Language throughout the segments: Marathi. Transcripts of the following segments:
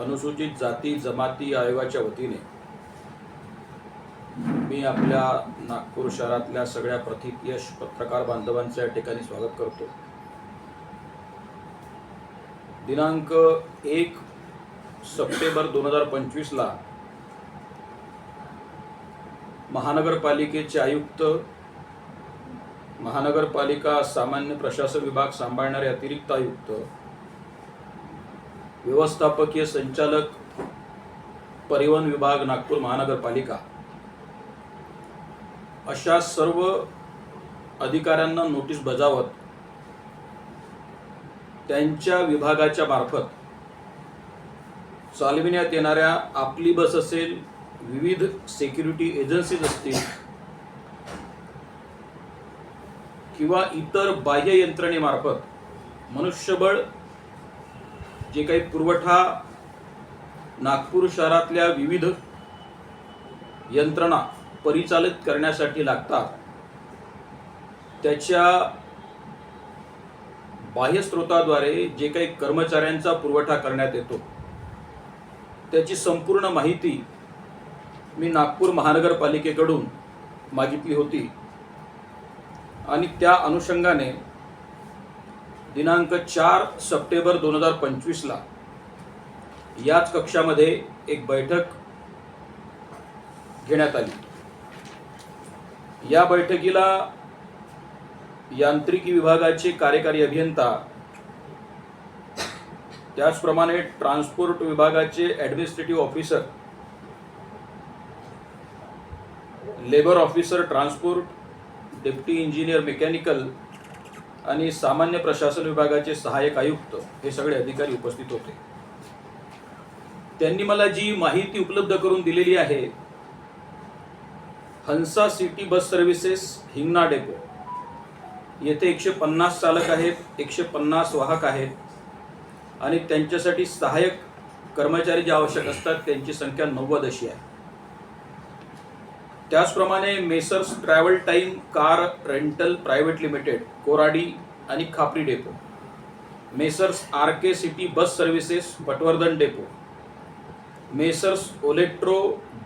अनुसूचित जाती जमाती आयोगाच्या वतीने मी आपल्या नागपूर शहरातल्या सगळ्या प्रथितयश पत्रकार बांधवांचं या ठिकाणी स्वागत करतो. दिनांक एक सप्टेंबर दोन हजार पंचवीसला महानगरपालिकेचे आयुक्त महानगरपालिका सामान्य प्रशासन विभाग सांभाळणारे अतिरिक्त आयुक्त व्यवस्थापकीय संचालक परिवहन विभाग नागपूर महानगरपालिका. अशा सर्व अधिकाऱ्यांना नोटीस बजावत त्यांच्या विभागाच्या मार्फत चालविण्यात येणाऱ्या आपली बस असेल विविध सेक्युरिटी एजन्सीज असतील किंवा इतर बाह्य यंत्रणेमार्फत मनुष्यबळ जे काही पुरवठा नागपूर शहरातल्या विविध यंत्रणा परिचालित करण्यासाठी लागतात त्याच्या बाह्यस्त्रोताद्वारे जे काही कर्मचाऱ्यांचा पुरवठा करण्यात येतो त्याची संपूर्ण माहिती मी नागपूर महानगरपालिकेकडून मागितली होती. आणि त्या अनुषंगाने दिनांक चार सप्टेंबर दोन हजार पंचवीसला याच कक्षामध्ये एक बैठक घेण्यात आली. या बैठकीला यांत्रिकी विभागाचे कार्यकारी अभियंता त्याचप्रमाणे ट्रान्सपोर्ट विभागाचे administrative officer labour officer transport deputy engineer mechanical आणि सामान्य प्रशासन विभागाचे सहाय्यक आयुक्त हे सगळे अधिकारी उपस्थित होते. त्यांनी मला जी माहिती उपलब्ध करून दिलेली आहे Hansa city bus services Hingna depot. येथे एकशे पन्नास चालक आहेत एकशे पन्नास वाहक आहेत आणि त्यांच्यासाठी सहाय्यक कर्मचारी जे आवश्यक असतात त्यांची संख्या नव्वद अशी आहे. त्याचप्रमाणे messrs travel time car rental private limited Koradi आणि Khapri depot. Messrs R K city bus services Patwardhan depot. Messrs Olectra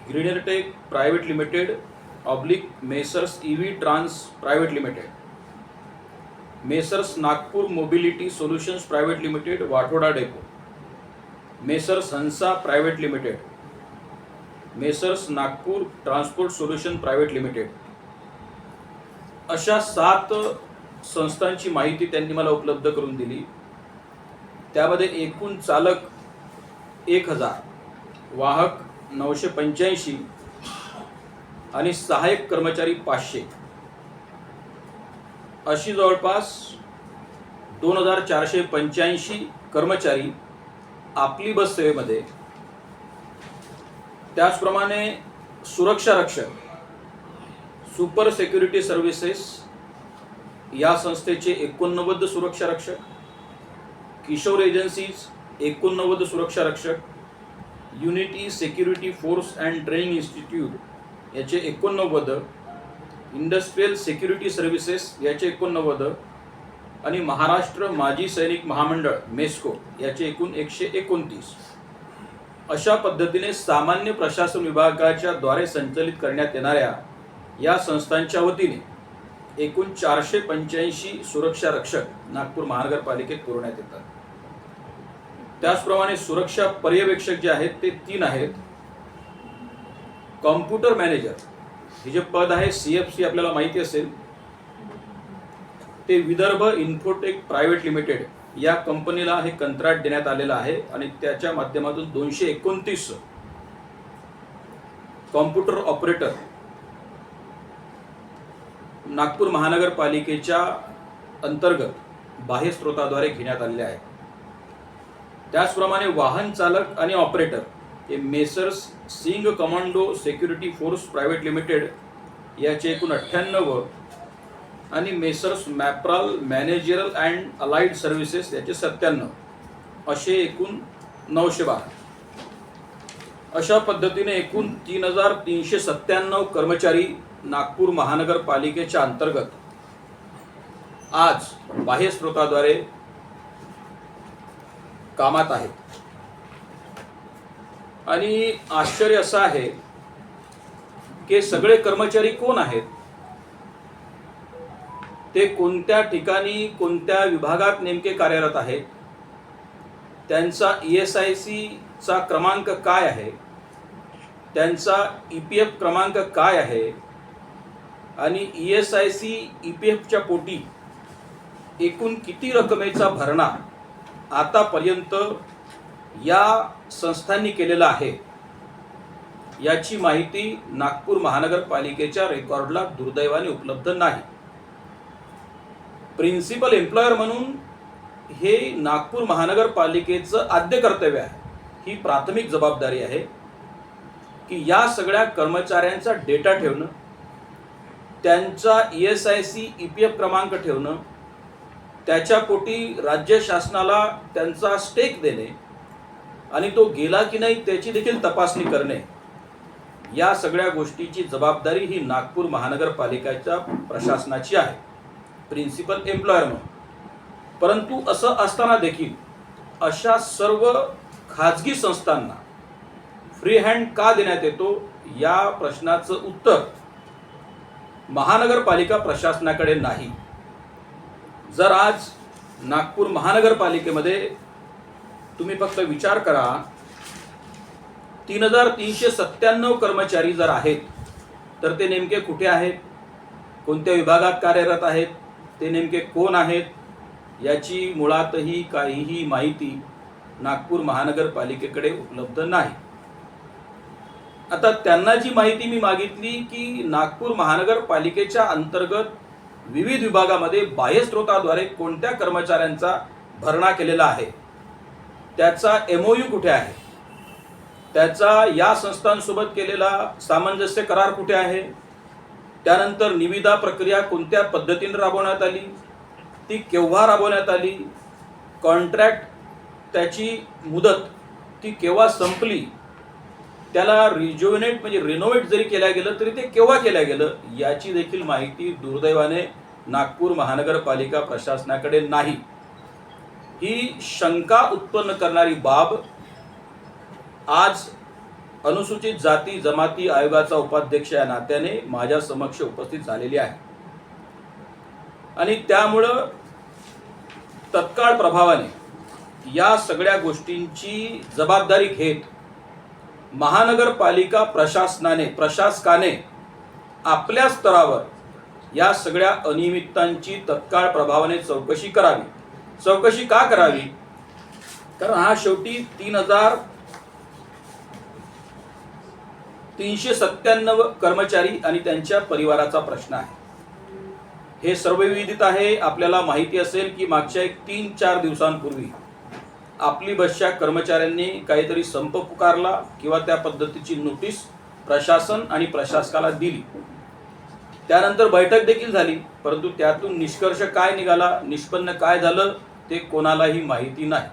Greentech private limited oblique messrs E V Trans private limited. Messrs Nagpur mobility solutions private limited Wathoda depot. Messrs Hansa private limited. Messrs Nagpur transport solution private limited. अशा सात संस्थांची माहिती त्यांनी मला उपलब्ध करून दिली. त्यामध्ये एकूण चालक एक हजार वाहक नऊशे पंच्याऐंशी आणि सहाय्यक कर्मचारी पाचशे. अशी जवळपास दोन हजार चारशे पंच्याऐंशी कर्मचारी आपली बस सेवेमध्ये त्याचप्रमाणे सुरक्षा रक्षक सुपर सेक्युरिटी सर्व्हिसेस या संस्थेचे एकोणनव्वद सुरक्षा रक्षक किशोर एजन्सीज एकोणनव्वद सुरक्षा रक्षक unity security force and training institute याचे एकोणनव्वद इंडस्ट्रियल सेक्युरिटी सर्व्हिसेस याचे एकोणनव्वद आणि महाराष्ट्र माजी सैनिक महामंडळ मेस्को याचे एकूण एकशे एकोणतीस. अशा पद्धतीने सामान्य प्रशासन विभागाच्या द्वारे संचलित करण्यात येणाऱ्या या संस्थांच्या वतीने एकूण चारशे पंच्याऐंशी सुरक्षा रक्षक नागपूर महानगरपालिकेत पुरवण्यात येतात. त्याचप्रमाणे सुरक्षा पर्यवेक्षक जे आहेत ते तीन आहेत. कॉम्प्युटर मॅनेजर हे जे पद आहे सी एफ सी आपल्याला माहिती असेल. ते विदर्भ इन्फोटेक प्रायव्हेट लिमिटेड या कंपनीला हे कंत्राट देण्यात आलेलं आहे आणि त्याच्या माध्यमातून दोनशे एकोणतीस कॉम्प्युटर ऑपरेटर नागपूर महानगरपालिकेच्या अंतर्गत बाह्य स्रोताद्वारे घेण्यात आलेले आहेत. त्याचप्रमाणे वाहन चालक आणि ऑपरेटर हे messrs Singh commando security force private limited याचे एकूण अठ्ठ्याण्णव आणि मेसर्स मॅप्राल मॅनेजरल अँड अलाइड सर्व्हिसेस याचे सत्त्याण्णव. असे एकूण नऊशे बारा. अशा पद्धतीने एकूण तीन हजार तीनशे सत्त्याण्णव कर्मचारी नागपूर महानगरपालिकेच्या अंतर्गत आज बाह्य स्रोताद्वारे कामात आहेत. आणि आश्चर्य असं आहे की सगळे कर्मचारी कोण आहेत? ते कोणत्या ठिकाणी कोणत्या विभागात नेमके कार्यरत आहेत? त्यांचा ई एस आय सीचा क्रमांक काय आहे? त्यांचा ई पी एफ क्रमांक काय आहे? आणि E S I C E P एफच्या पोटी एकूण किती रकमेचा भरणा आतापर्यंत या संस्थांनी केलेला आहे? याची माहिती नागपूर महानगरपालिकेच्या रेकॉर्डला दुर्दैवाने उपलब्ध नाही. प्रिन्सिपल एम्प्लॉयर म्हणून हे नागपूर महानगरपालिकेचं आद्य कर्तव्य आहे. ही प्राथमिक जबाबदारी आहे की या सगळ्या कर्मचाऱ्यांचा डेटा ठेवणं त्यांचा E S I C E P F क्रमांक ठेवणं त्याच्या पोटी राज्य शासनाला त्यांचा स्टेक देणे आणि तो गेला की नाही त्याची देखील तपासणी करणे या सगळ्या गोष्टीची जबाबदारी ही नागपूर महानगरपालिकेच्या प्रशासनाची आहे. प्रिन्सिपल एम्प्लॉयर म्हणून. परंतु असं असताना देखील अशा सर्व खाजगी संस्थांना फ्री हँड का देण्यात येतो या प्रश्नाचं उत्तर महानगरपालिका प्रशासनाकडे नाही. जर आज नागपूर महानगरपालिकेमध्ये तुम्ही फक्त विचार करा तीन हजार तीनशे सत्त्याण्णव कर्मचारी जर आहेत तर ते नेमके कुठे आहेत? कोणत्या विभागात कार्यरत आहेत? ते नेमके कोण आहेत याची मुळातही काहीही माहिती नागपूर महानगरपालिकेकडे उपलब्ध नाही. आता त्यांना जी माहिती मी मागितली की नागपूर महानगरपालिकेच्या अंतर्गत विविध विभागामध्ये बाह्यस्त्रोताद्वारे कोणत्या कर्मचाऱ्यांचा भरणा केलेला आहे त्याचा एमओयू कुठे आहे त्याचा या संस्थांसोबत केलेला सामंजस्य करार कुठे आहे त्यानंतर निविदा प्रक्रिया कोणत्या पद्धतीने राबवण्यात आली? ती केव्हा राबवण्यात आली? कॉन्ट्रॅक्ट त्याची मुदत ती केव्हा संपली? त्याला रिज्युनेट म्हणजे रिनोव्हेट जरी केल्या गेलं तरी ते केव्हा केल्या गेलं? याची देखील माहिती दुर्दैवाने नागपूर महानगरपालिका प्रशासनाकडे नाही. ही शंका उत्पन्न करणारी बाब आज अनुसूचित जाती जमाती आयोगाचा उपाध्यक्ष या नात्याने माझ्या समक्ष उपस्थित झालेली आहे. आणि त्यामुळं तत्काळ प्रभावाने या सगळ्या गोष्टींची जबाबदारी घेत महानगरपालिका प्रशासनाने प्रशासकाने आपल्या स्तरावर या सगळ्या अनियमिततांची तत्काळ प्रभावाने चौकशी करावी. चौकशी का करावी? कारण हा शेवटी तीन हजार तीनशे सत्त्याण्णव कर्मचारी आणि त्यांच्या परिवाराचा प्रश्न आहे. हे सर्वविदित आहे. आपल्याला माहिती असेल की मागच्या एक तीन चार दिवसांपूर्वी आपली बसच्या कर्मचाऱ्यांनी काहीतरी संप पुकारला किंवा त्या पद्धतीची नोटीस प्रशासन आणि प्रशासकाला दिली. त्यानंतर बैठक देखील झाली. परंतु त्यातून निष्कर्ष काय निघाला निष्पन्न काय झालं ते कोणालाही माहिती नाही.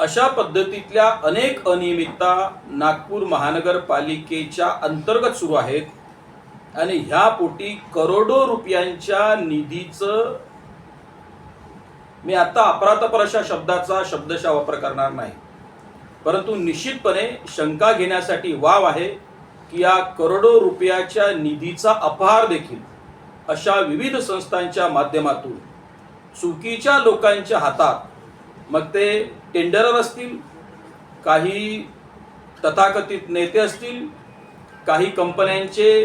अशा पद्धतीतल्या अनेक अनियमितता नागपूर महानगरपालिकेच्या अंतर्गत सुरू आहेत. आणि ह्या पोटी करोडो रुपयांच्या निधीचं मी आता अपरातपर अशा शब्दाचा शब्दशा वापर करणार नाही. परंतु निश्चितपणे शंका घेण्यासाठी वाव आहे की या करोडो रुपयाच्या निधीचा अपहार देखील अशा विविध संस्थांच्या माध्यमातून चुकीच्या लोकांच्या हातात मग ते टेंडरर असतील काही तथाकथित नेते असतील काही कंपन्यांचे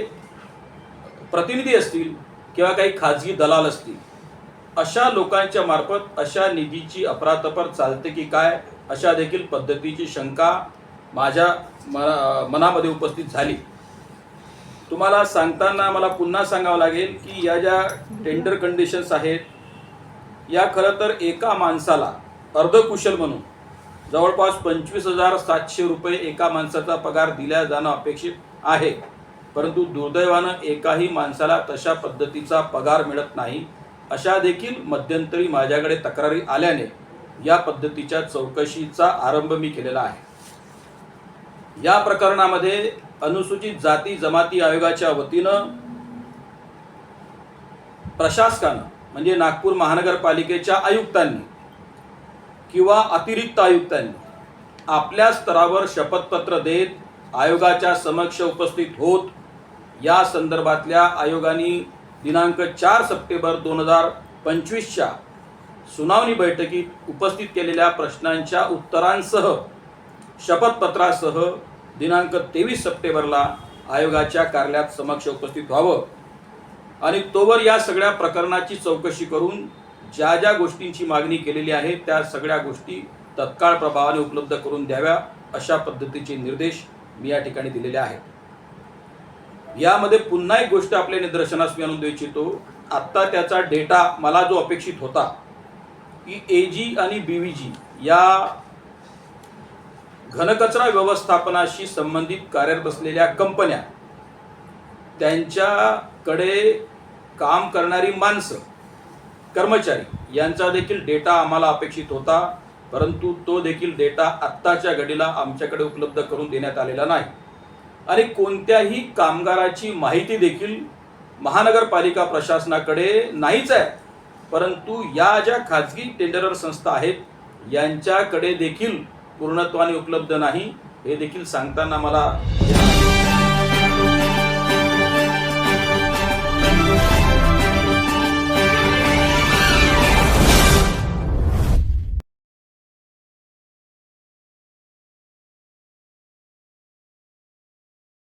प्रतिनिधी असतील किंवा काही खाजगी दलाल असतील अशा लोकांच्या मार्फत अशा निधीची अपरातपर चालते की काय अशा देखील पद्धतीची शंका माझ्या मना- मनामध्ये उपस्थित झाली. तुम्हाला सांगताना मला पुन्हा सांगावं लागेल की या ज्या टेंडर कंडिशन्स आहेत या खरं तर एका माणसाला अर्धकुशल म्हणून. जवळपास पंचवीस हजार सातशे रुपये एका माणसाचा पगार दिला जाणं अपेक्षित आहे. परंतु दुर्दैवानं एकाही माणसाला तशा पद्धतीचा पगार मिळत नाही. अशा देखील मध्यंतरी माझ्याकडे तक्रारी आल्याने या पद्धतीच्या चौकशीचा आरंभ मी केलेला आहे. या प्रकरणामध्ये अनुसूचित जाती जमाती आयोगाच्या वतीनं प्रशासकानं म्हणजे नागपूर महानगरपालिकेच्या आयुक्तांनी किंवा अतिरिक्त आयुक्तांनी आपल्या स्तरावर शपथपत्र देत आयोगाच्या समक्ष उपस्थित होत या संदर्भातल्या आयोगाने दिनांक चार सप्टेंबर दोन हजार पंचवीसच्या सुनावणी बैठकीत उपस्थित केलेल्या प्रश्नांच्या उत्तरांसह शपथपत्रासह दिनांक तेवीस सप्टेंबरला आयोगाच्या कार्यालयात समक्ष उपस्थित व्हावं. आणि तोवर या सगळ्या प्रकरणाची चौकशी करून ज्या ज्या गोष्टींची मागणी केलेली आहे त्या सगळ्या गोष्टी तत्काळ प्रभावाने उपलब्ध करून द्याव्या अशा पद्धतीचे निर्देश मी या ठिकाणी दिलेले आहेत. यामध्ये पुन्हा एक गोष्ट आपल्या निदर्शनास मी आणून देऊ इच्छितो. आत्ता त्याचा डेटा मला जो अपेक्षित होता की ए जी आणि बी व्ही जी या घनकचरा व्यवस्थापनाशी संबंधित कार्यरत असलेल्या कंपन्या त्यांच्याकडे काम करणारी माणसं कर्मचारी यांचा देखील डेटा आम्हाला अपेक्षित होता परंतु तो देखील डेटा आत्ताच्या घडीला आमच्याकडे उपलब्ध करून देण्यात आलेला नाही. आणि कोणत्याही कामगाराची माहिती देखील महानगरपालिका प्रशासनाकडे नाहीच आहे. परंतु या ज्या खाजगी टेंडरर संस्था आहेत यांच्याकडे देखील पूर्णत्वाने उपलब्ध नाही हे देखील सांगताना मला